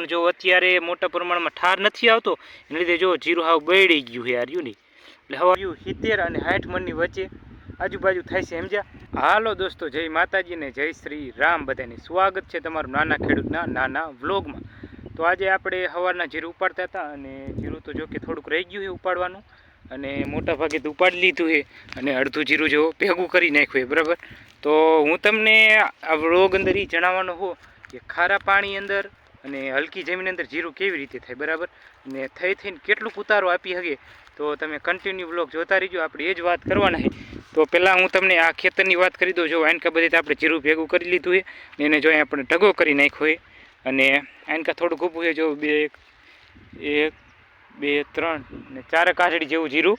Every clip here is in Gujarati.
પણ જો અત્યારે મોટા પ્રમાણમાં ઠાર નથી આવતો, એને લીધે જો જીરું હાવ બળી ગયું છે યાર, યુની. એટલે હવે યુ સિત્તેર અને સાઠ મણની વચ્ચે આજુબાજુ થાય છે, સમજ્યા? હાલો દોસ્તો, જય માતાજી ને જય શ્રી રામ, બધાને સ્વાગત છે તમારું નાના ખેડૂતના નાના વ્લોગમાં. તો આજે આપણે સવારના જીરું ઉપાડતા હતા અને જીરું તો જો કે થોડુંક રહી ગયું છે ઉપાડવાનું, અને મોટા ભાગે તો ઉપાડી લીધું છે, અને અડધું જીરું જો ભેગું કરી નાખ્યું છે, બરાબર? તો હું તમને આ વ્લોગ અંદર એ જણાવવાનો હો કે ખારા પાણી અંદર અને હલકી જમીન અંદર જીરું કેવી રીતે થાય, બરાબર? ને થઈ થઈને કેટલું ઉતારો આપી શકે તો તમે કન્ટિન્યુ બ્લોક જોતા રહીજો. આપણે એ જ વાત કરવાના છે. તો પહેલાં હું તમને આ ખેતરની વાત કરી દઉં. જો આનકા બધી આપણે જીરું ભેગું કરી લીધું છે. ને એને જો આપણે ઢગો કરી નાખ્યો હોય અને આનકા થોડુંક ઊભું છે. જો બે એક એક, બે, ત્રણ ને ચાર કાઠડી જેવું જીરું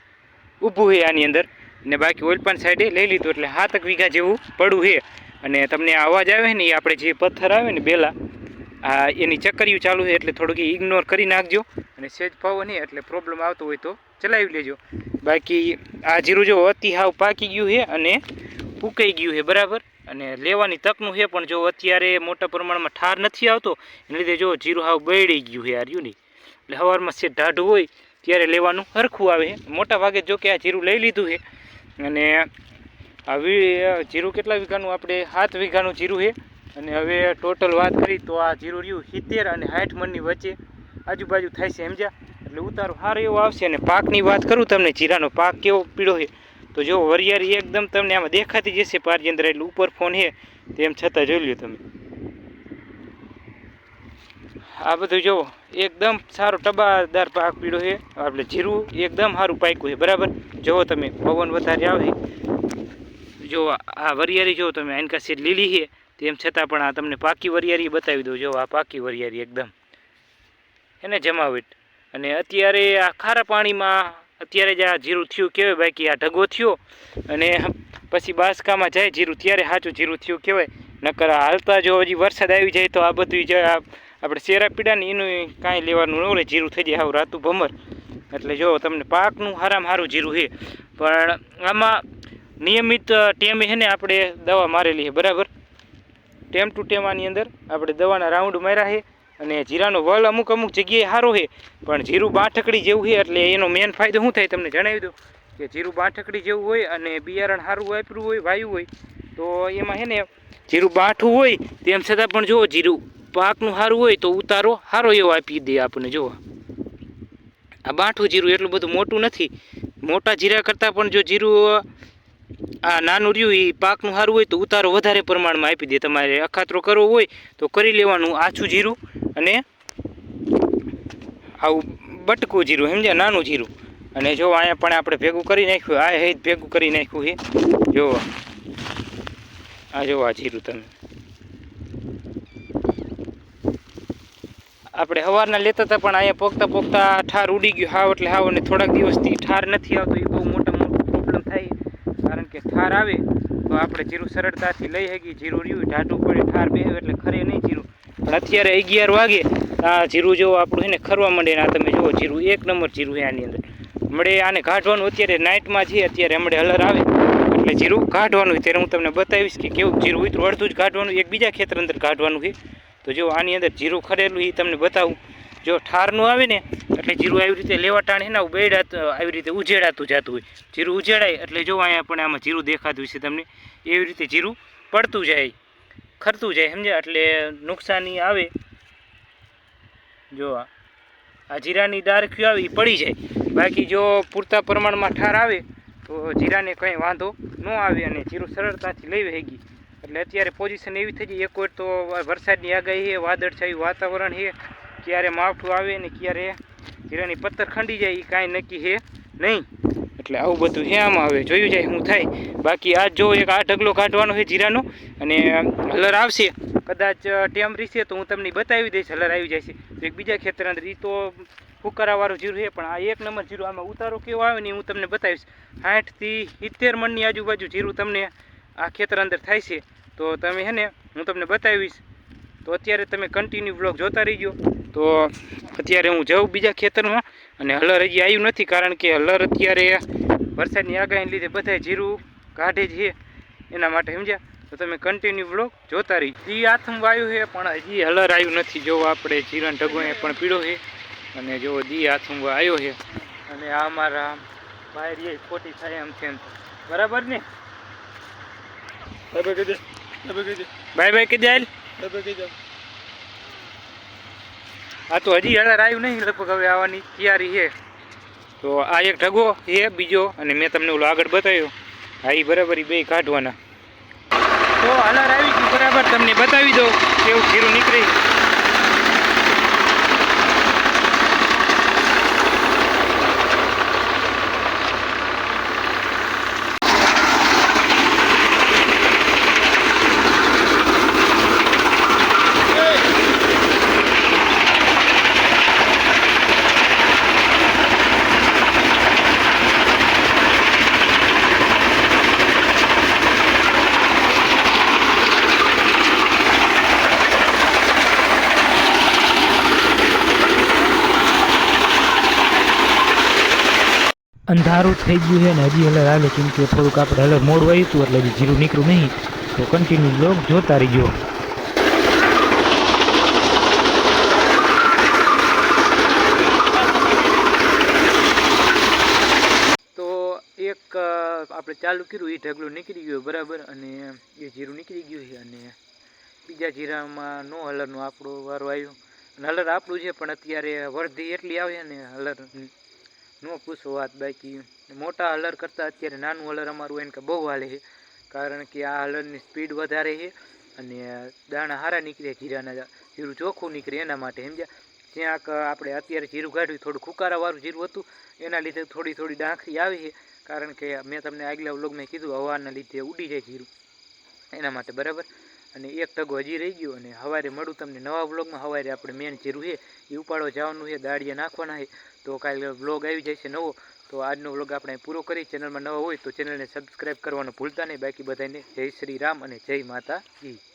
ઊભું છે આની અંદર. ને બાકી ઓઇલપાન સાઈડે લઈ લીધું. એટલે સાતક વીઘા જેવું પડું છે. અને તમને આ અવાજ આવે ને, એ આપણે જે પથ્થર આવે ને, બેલા આ એની ચક્કરિયું ચાલુ છે એટલે થોડુંક ઇગ્નોર કરી નાખજો. અને સેજ પાવો નહીં, એટલે પ્રોબ્લેમ આવતો હોય તો ચલાવી લેજો. બાકી આ જીરું જો અતિ હાવ પાકી ગયું છે અને ઉકાઈ ગયું છે, બરાબર? અને લેવાની તકનું છે, પણ જો અત્યારે મોટા પ્રમાણમાં ઠાર નથી આવતો, એને લીધે જો જીરું હાવ બળી ગયું છે યાર યુની એટલે હવારમાં સેજ ઢાઢું હોય, ત્યારે લેવાનું હરખું આવે છે. મોટા ભાગે જો કે આ જીરું લઈ લીધું છે. અને આ વી જીરું કેટલા વીઘાનું? આપણે સાત વીઘાનું જીરું છે. અને હવે ટોટલ વાત કરી તો આ જીરું રહ્યું સિત્તેર અને સાઠ મણની વચ્ચે. આજુબાજુ થાય છે સમજ્યા એટલે ઉતારો સારો એવો આવશે અને પાકની વાત કરું તમને, જીરાનો પાક કેવો પીળો છે. તો જો વરિયાળી એકદમ તમને આમાં દેખાતી જશે અંદર એટલે ઉપર ફોન છે, તેમ છતાં જોઈ લ્યો તમે. આ બધું જુઓ એકદમ સારો ટબાદાર પાક પીળો છે. આપણે જીરું એકદમ સારું પાક્યું છે, બરાબર? જુઓ તમે, પવન વધારે આવે જો આ વરિયાળી જો તમે, આનકા સીટ લીલી છે. તેમ છતાં પણ આ તમને પાકી વરિયારી બતાવી દઉં. જો, આ પાકી વરિયાળી એકદમ. એને જમાવીટ અને અત્યારે આ ખારા પાણીમાં અત્યારે જ આ જીરું થયું. કહેવાય બાકી આ ઢગો થયો. અને પછી બાસકામાં જાય જીરું. ત્યારે સાચું જીરું થયું કહેવાય નકર હાલતા જો હજી વરસાદ આવી જાય તો આ બધું જે આપણે શેરા પીડાને એનું કાંઈ લેવાનું ન રહે જીરું થઈ જાય આવું રાતું ભમર. એટલે જો તમને પાકનું હારામાં સારું જીરું છે. પણ આમાં નિયમિત ટેમે છે ને આપણે દવા મારેલી છે. બરાબર? ટેમ ટુ ટેમ આની અંદર આપણે દવાના રાઉન્ડ માર્યા છે અને જીરાનો વલ અમુક અમુક જગ્યાએ સારો છે. પણ જીરું બાંઠકડી જેવું છે એટલે એનો મેન ફાયદો શું થાય તમને જણાવી દઉં કે જીરું બાઠકડી જેવું હોય અને બિયારણ સારું વાપર્યું હોય, વાયું હોય, તો એમાં છે ને જીરું બાઠું હોય, તેમ છતાં પણ જુઓ જીરું પાકનું સારું હોય તો ઉતારો સારો એવો આપી દે આપણને જુઓ આ બાઠું જીરું એટલું બધું મોટું નથી. મોટા જીરા કરતાં પણ જો જીરું આ નાનું રહ્યું, એ પાકનું સારું હોય તો ઉતારો વધારે પ્રમાણમાં આપી દે. તમારે અખાતરો કરવો હોય તો કરી લેવાનું આછું જીરું અને આવું બટકું જીરું, સમજ્યા? નાનું જીરું. અને જો અહીંયા પણ આપણે ભેગું કરી નાખ્યું, આ હેજ ભેગું કરી નાખ્યું છે. જો, આ જો આ જીરું તમે. આપણે સવારના લેતા હતા પણ અહીંયા પોગતા પોગતા ઠાર ઉડી ગયું. હાવ એટલે હાવ, અને થોડાક દિવસથી ઠાર નથી આવતો, એ બહુ મોટા મોટો પ્રોબ્લેમ થાય કારણ કે ઠાર આવે, તો આપણે જીરું સરળતાથી લઈ શકીએ. જીરું રહ્યું ઢાઢું પડે ઠાર બે એટલે ખરે નહીં જીરું. પણ અત્યારે અગિયાર વાગે આ જીરું જેવું આપણું છે ને ખરવા માંડે આ તમે જુઓ, જીરું એક નંબર જીરું છે આની અંદર. હમણે આને કાઢવાનું અત્યારે નાઇટમાં છે અત્યારે હમણે હલર આવે, એટલે જીરું કાઢવાનું ત્યારે હું તમને બતાવીશ કે કેવું જીરું ઉતરું. અડધું જ કાઢવાનું એક બીજા ખેતર અંદર કાઢવાનું છે. તો જો આની અંદર જીરું ખરેલું એ તમને બતાવું. જો ઠારનું આવે ને એટલે જીરું આવી રીતે લેવા ટાણે ને બેડાત આવી રીતે ઉજેડાતું જતું હોય. જીરું ઉજેડાય એટલે જો અહીંયા પણ આમાં જીરું દેખાતું છે તમને, એવી રીતે જીરું પડતું જાય, ખરતું જાય, સમજ્યા? એટલે નુકસાની આવે. જો આ જીરાની ડારખ્યું આવે? એ પડી જાય. બાકી જો પૂરતા પ્રમાણમાં ઠાર આવે, તો જીરાને કંઈ વાંધો ન આવે અને જીરું સરળતાથી લઈ વેગી એટલે અત્યારે પોઝિશન એવી થઈ ગઈ, એક વાર તો વરસાદની આગાહી છે, વાદળછાયું વાતાવરણ છે. ક્યારે માવઠું આવે ને ક્યારે જીરાની પથ્થર ખંડી જાય એ કાંઈ નક્કી છે નહીં. એટલે આવું બધું હે આમાં. હવે જોયું જાય હું થાય. બાકી આ જો એક આ ઢગલો કાઢવાનો છે જીરાનો અને હલર આવશે. કદાચ ટેમ રીશે તો હું તમને બતાવી દઈશ હલર આવી જાય છે એક બીજા ખેતર અંદર એ તો ફુકારાવાળું જીરું છે, પણ આ એક નંબર જીરું આમાં ઉતારો કેવો આવે ને હું તમને બતાવીશ. સાઠથી સિત્તેર મણની આજુબાજુ જીરું તમને આ ખેતર અંદર થાય છે. તો તમે હે ને, હું તમને બતાવીશ. તો અત્યારે તમે કન્ટિન્યુ બ્લોગ જોતા રહીજો. તો અત્યારે હું જાઉં બીજા ખેતરમાં અને હલર હજી આવ્યું નથી કારણ કે હલર અત્યારે વરસાદની આગાહીને લીધે બધા જીરું કાઢે છે. એના માટે સમજ્યા? તો તમે કન્ટિન્યુ બ્લોક જોતા રહી. એ આથમ વાયુ છે પણ હજી હલર આવ્યું નથી. જો આપણે જીરણ ઢગો એ પણ પીળો છે અને જો દી આથમ આવ્યો છે અને આ અમારા બહાર એ ખોટી થાય એમ છે બરાબર ને? બાય બાય કીધે. બાય બાય કીધે બાય બાય કે જાય બાય બાય કહી દે આ તો હજી હલર આવ્યું નહીં, લગભગ હવે આવવાની તૈયારી છે. તો આ એક ઢગો એ બીજો, અને મેં તમને ઓલો આગળ બતાવ્યો. હા એ બરાબર એ બે કાઢવાના. તો હલર આવી ગયું, બરાબર, તમને બતાવી દઉં, કેવું ખીરું નીકળે. અંધારું થઈ ગયું છે ને હજી હલર હાલે કેમ કે થોડુંક આપણે હલર મોડ આવ્યું હતું એટલે હજી જીરું નીકળ્યું નહીં. તો કન્ટિન્યુ બ્લોગ જોતા રહીજો. તો એક આપણે ચાલુ કર્યું, એ ઢગલું નીકળી ગયું, બરાબર? અને એ જીરું નીકળી ગયું છે અને બીજા જીરામાં નો હલરનો આપણો વારો આવ્યો. અને હલર આપણું છે, પણ અત્યારે વર્ધી એટલી આવે ને હલર નો પૂછો વાત બાકી. મોટા હલર કરતાં અત્યારે નાનું હલર અમારું એને કે બહુ હાલે છે. કારણ કે આ હલરની સ્પીડ વધારે છે અને દાણા સારા નીકળે જીરાના જીરું ચોખ્ખું નીકળે એના માટે, સમજ્યા? જ્યાં આપણે અત્યારે જીરું કાઢ્યું, થોડું ખુકારાવાળું જીરું હતું, એના લીધે થોડી થોડી ડાંખરી આવી છે. કારણ કે મેં તમને આગલા વ્લોગમાં કીધું, હવાના લીધે ઉડી જાય જીરું. એના માટે બરાબર? અને એક ટગો હજી રહી ગયો અને સવારે મળું તમને નવા વ્લોગમાં. સવારે આપણે મેન જીરું છે, એ ઉપાડો જવાનું છે દાળીએ નાખવાના છે. તો કાલે વ્લોગ આવી છે નવો. તો આજનો વ્લોગ આપણે પૂરો કરી ચેનલમાં નવો હોય તો ચેનલને સબસ્ક્રાઈબ કરવાનું ભૂલતા નહીં. બાકી બધાને જય શ્રી રામ અને જય માતા માતાજી.